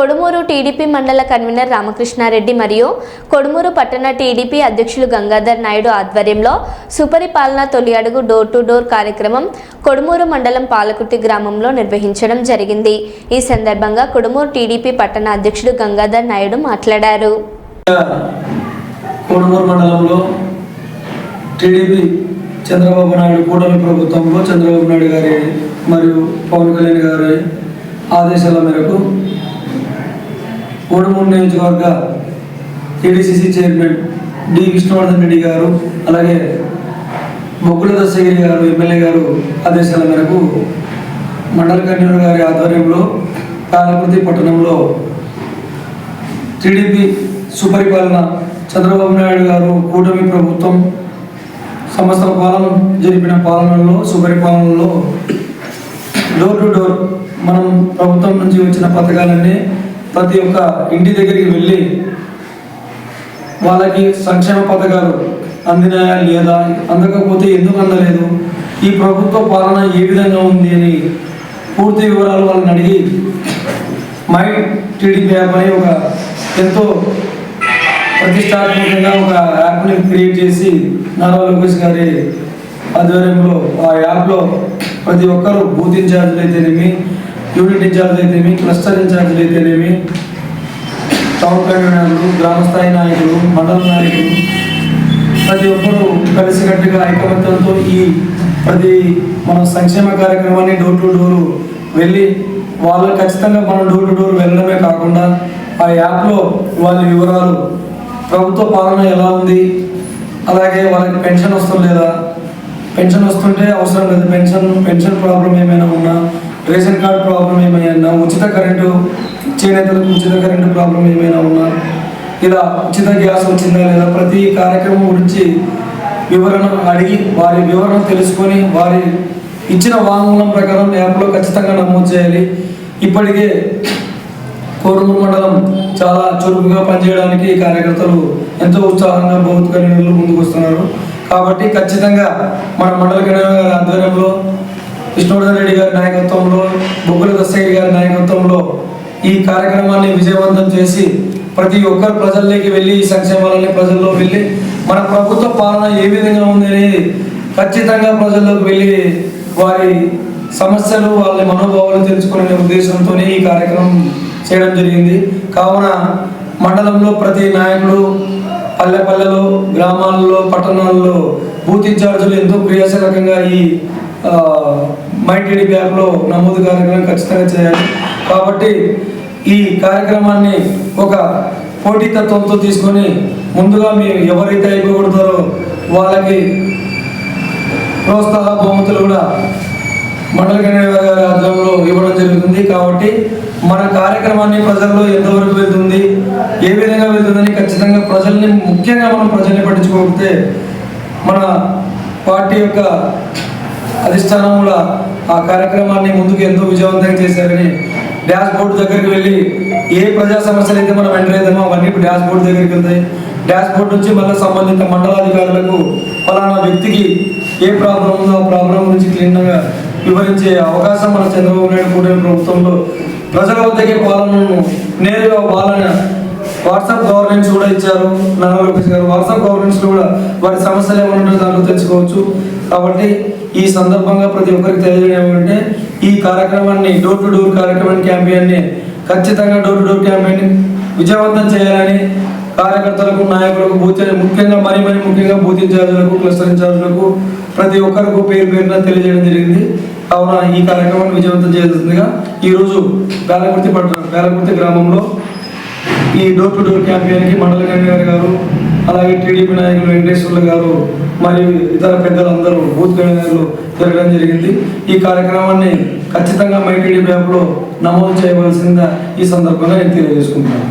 Kodumur TDP మండల convener Ramakrishna Reddy మరియు కొడుమూరు పట్టణ టీడీపీ అధ్యక్షులు గంగాధర్ నాయుడు ఆధ్వర్యంలో సుపరిపాలన తొలి అడుగు డోర్ టు డోర్ కార్యక్రమం కొడుమూరు మండలం పాలకుర్తి గ్రామంలో నిర్వహించడం జరిగింది. ఈ సందర్భంగా కొడుమూరు టీడీపీ పట్టణ అధ్యక్షుడు గంగాధర్ నాయుడు మాట్లాడారు. కొడుమూరు మండలంలో టీడీపీ చంద్రబాబు నాయుడు కూటమి ప్రభుత్వంలో చంద్రబాబు నాయుడు గారి మరియు పవన్ కళ్యాణ్ గారి ఆదేశాల మేరకు కోడమూరు నియోజకవర్గ TDCC chairman D. Vishnuvardhan Reddy garu అలాగే బొగ్గుల దశగిరి గారు ఎమ్మెల్యే గారు ఆదేశాల మేరకు మండల కన్వీనర్ గారి ఆధ్వర్యంలో కాలకృతి పట్టణంలో టీడీపీ సుపరిపాలన చంద్రబాబు నాయుడు గారు కూటమి ప్రభుత్వం సంవత్సర పాలన జరిపిన పాలనలో సుపరిపాలనలో డోర్ టు డోర్ మనం ప్రభుత్వం నుంచి వచ్చిన పథకాలన్నీ ప్రతి ఒక్క ఇంటి దగ్గరికి వెళ్ళి వాళ్ళకి సంక్షేమ పథకాలు అందినాయా లేదా? అందకపోతే ఎందుకు అందలేదు? ఈ ప్రభుత్వ పాలన ఏ విధంగా ఉంది అని పూర్తి వివరాలు వాళ్ళని అడిగి మై టీడీపీ యాప్ అని ఒక ఎంతో ప్రతిష్టాత్మకంగా ఒక యాప్ని క్రియేట్ చేసి నారా లోకేష్ గారి ఆధ్వర్యంలో ఆ యాప్లో ప్రతి ఒక్కరు బూత్ ఇన్ఛార్జీలు అయితేనేమి యూనిట్ ఇన్ఛార్జ్ అయితేనేమి క్లస్టర్ ఇన్ఛార్జీలు అయితేనేమి టౌన్ కన్వీనర్లు గ్రామస్థాయి నాయకులు మండల నాయకులు ప్రతి ఒక్కరూ కలిసికట్టుగా ఐకమత్యంతో ఈ ప్రతి మన సంక్షేమ కార్యక్రమాన్ని డోర్ టు డోర్ వెళ్ళి వాళ్ళు ఖచ్చితంగా మనం డోర్ టు డోర్ వెళ్ళడమే కాకుండా ఆ యాప్లో వాళ్ళ వివరాలు ప్రభుత్వ పాలన ఎలా ఉంది అలాగే వాళ్ళకి పెన్షన్ వస్తుంది లేదా పెన్షన్ వస్తుంటే అవసరం లేదు పెన్షన్ పెన్షన్ ప్రాబ్లం ఏమైనా ఉన్నా రేషన్ కార్డ్ ప్రాబ్లం ఏమైనా ఉచిత కరెంటు చేనేతలకు ఉచిత కరెంటు ప్రాబ్లం ఏమైనా ఉన్నా ఇలా ఉచిత గ్యాస్ వచ్చిందా లేదా ప్రతి కార్యక్రమం గురించి వివరణ అడిగి వారి వివరణ తెలుసుకొని వారి ఇచ్చిన వాంగ్మూలం ప్రకారం యాప్లో ఖచ్చితంగా నమోదు చేయాలి. ఇప్పటికే కోరుమూరు మండలం చాలా చురుకుగా పనిచేయడానికి ఈ కార్యకర్తలు ఎంతో ఉత్సాహంగా భౌతిక నిర్ణయాలు ముందుకు వస్తున్నారు. కాబట్టి ఖచ్చితంగా మన మండల కన్వీనర్ ఆధ్వర్యంలో విష్ణువర్ధన్ రెడ్డి గారి నాయకత్వంలో బొగ్గుల దస్తగిరి గారి నాయకత్వంలో ఈ కార్యక్రమాన్ని విజయవంతం చేసి ప్రతి ఒక్కరు ప్రజల్లోకి వెళ్ళి ఈ సంక్షేమాలని ప్రజల్లో వెళ్ళి మన ప్రభుత్వ పాలన ఏ విధంగా ఉంది అనేది ఖచ్చితంగా ప్రజల్లోకి వెళ్ళి వారి సమస్యలు వాళ్ళ మనోభావాలు తెలుసుకునే ఉద్దేశంతోనే ఈ కార్యక్రమం చేయడం జరిగింది. కావున మండలంలో ప్రతి నాయకుడు పల్లె పల్లెలో గ్రామాల్లో పట్టణాల్లో బూత్ ఇన్ఛార్జీలు ఎంతో క్రియాశీలకంగా ఈ ఆ, మై నమోదు కార్యక్రమం ఖచ్చితంగా చేయాలి. కాబట్టి ఈ కార్యక్రమాన్ని ఒక పోటీతత్వంతో తీసుకొని ముందుగా మీరు ఎవరైతే అయిపోకూడతారో వాళ్ళకి ప్రోత్సాహ బహుమతులు కూడా మండల కన్వీనర్ గారి ఆధ్వర్యంలో ఇవ్వడం జరుగుతుంది. కాబట్టి మన కార్యక్రమాన్ని ప్రజల్లో ఎంతవరకు వెళ్తుంది ఏ విధంగా వెళ్తుందని ఖచ్చితంగా ప్రజల్ని ముఖ్యంగా మనం ప్రజల్ని పట్టించుకోకపోతే మన పార్టీ యొక్క అధిష్టానం కూడా ఆ కార్యక్రమాన్ని ముందుకు ఎంతో విజయవంతంగా చేశారని డాష్ బోర్డు దగ్గరికి వెళ్ళి ఏ ప్రజా సమస్యలు అయితే మనం ఎంటర్ అవుతామో అవన్నీ ఇప్పుడు డాష్ బోర్డు దగ్గరికి వెళ్తాయి. డాష్ బోర్డు నుంచి మళ్ళీ సంబంధిత మండలాధికారులకు ఫలానా వ్యక్తికి ఏ ప్రాబ్లం ఉందో ఆ ప్రాబ్లం గురించి క్లీన్గా వివరించే అవకాశం మన చంద్రబాబు నాయుడు కూటమి ప్రభుత్వంలో ప్రజల వద్దకే పాలనను నేరుగా పాలన వాట్సాప్ గవర్నెన్స్ కూడా ఇచ్చారు. నారా లోకేష్ గారు వాట్సాప్ గవర్నెన్స్ కూడా వారి సమస్యలు ఏమంటారో దాంట్లో తెలుసుకోవచ్చు. కాబట్టి ఈ సందర్భంగా ప్రతి ఒక్కరికి తెలియజేయడం ఏమంటే ఈ కార్యక్రమాన్ని డోర్ టు డోర్ కార్యక్రమం క్యాంపెయిన్ని ఖచ్చితంగా డోర్ టు డోర్ క్యాంపెయిన్ విజయవంతం చేయాలని కార్యకర్తలకు నాయకులకు బూత్ ముఖ్యంగా మరీ మరీ ముఖ్యంగా బూత్ ఇన్ఛార్జీలకు క్లస్టర్ ఇన్ఛార్జీలకు ప్రతి ఒక్కరికి పేరు పేరున తెలియజేయడం జరిగింది. కావున ఈ కార్యక్రమాన్ని విజయవంతం చేయాల్సిందిగా ఈరోజు పేలకుర్తి పట్టణం పేలకుర్తి గ్రామంలో ఈ డోర్ టు డోర్ క్యాంపెయిన్కి మండల కన్వీనర్ గారు అలాగే టీడీపీ నాయకులు వెంకటేశ్వర్లు గారు మరియు ఇతర పెద్దలందరూ బూత్ కన్వీనర్లు జరగడం జరిగింది. ఈ కార్యక్రమాన్ని ఖచ్చితంగా మై టీడీపీ యాప్లో నమోదు చేయవలసిందిగా ఈ సందర్భంగా నేను తెలియజేసుకుంటున్నాను.